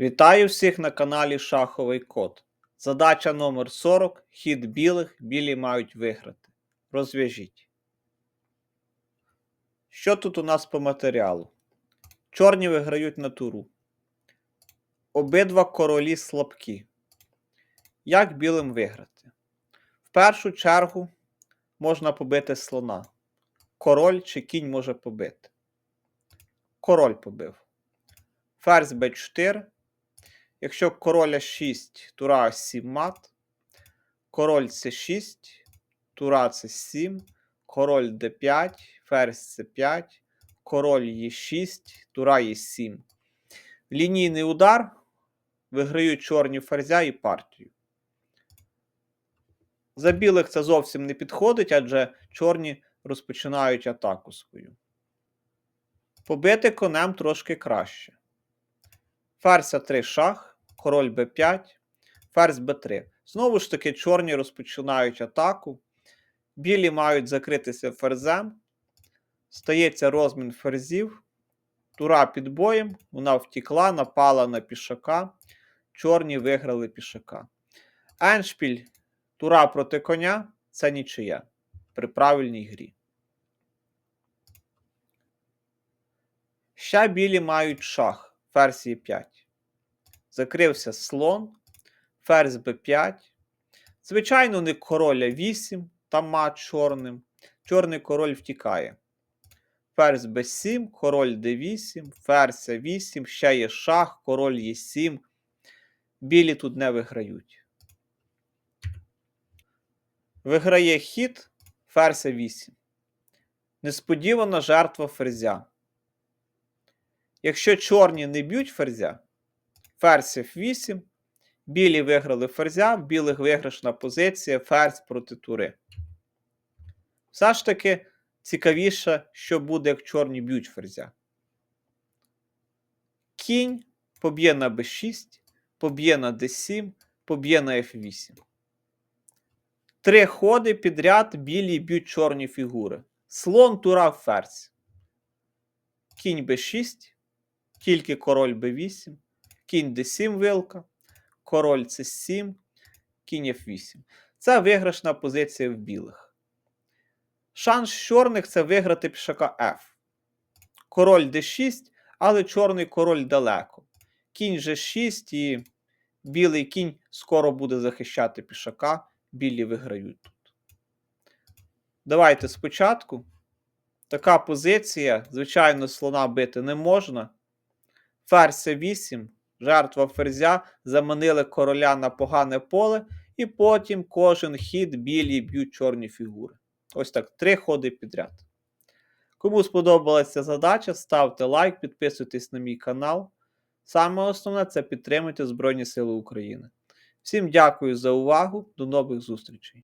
Вітаю всіх на каналі Шаховий Код. Задача номер 40. Хід білих. Білі мають виграти. Розв'яжіть. Що тут у нас по матеріалу? Чорні виграють на туру. Обидва королі слабкі. Як білим виграти? В першу чергу можна побити слона. Король чи кінь може побити. Король побив. Ферзь b4. Якщо короля 6, тура 7 мат. Король c6, тура c7, король d5, ферзь c5, король e6, тура e7. Лінійний удар виграють чорні ферзя і партію. За білих це зовсім не підходить, адже чорні розпочинають атаку свою. Побити конем трошки краще. Ферзь А3 шах, король Б5, ферзь Б3. Знову ж таки, чорні розпочинають атаку. Білі мають закритися ферзем. Стається розмін ферзів. Тура під боєм. Вона втікла, напала на пішака. Чорні виграли пішака. Еншпіль, тура проти коня це нічия при правильній грі. Ще білі мають шах, ферзь Е5. Закрився слон, ферзь Б5. Звичайно, не короля 8, там мат чорним. Чорний король втікає. Ферзь Б7, король Д8, ферзь А8, ще є шах, король Е7. Білі тут не виграють. Виграє хід ферзь А8. Несподівана жертва ферзя. Якщо чорні не б'ють ферзя, ферзь F8, білі виграли ферзя, в білих виграшна позиція, ферзь проти тури. Все ж таки цікавіше, що буде, як чорні б'ють ферзя. Кінь поб'є на b6, поб'є на d7, поб'є на f8. Три ходи підряд білі б'ють чорні фігури. Слон, тура, ферзь. Кінь b6, тільки король b8, кінь d7 вилка, король c7, кінь f8. Це виграшна позиція в білих. Шанс чорних це виграти пішака F. Король d6, але чорний король далеко. Кінь g6 і білий кінь скоро буде захищати пішака. Білі виграють тут. Давайте спочатку. Така позиція, звичайно, слона бити не можна. Ферзь 8, жертва ферзя, заманили короля на погане поле, і потім кожен хід білі б'ють чорні фігури. Ось так, три ходи підряд. Кому сподобалася задача, ставте лайк, підписуйтесь на мій канал. Саме основне це підтримуйте Збройні Сили України. Всім дякую за увагу, до нових зустрічей!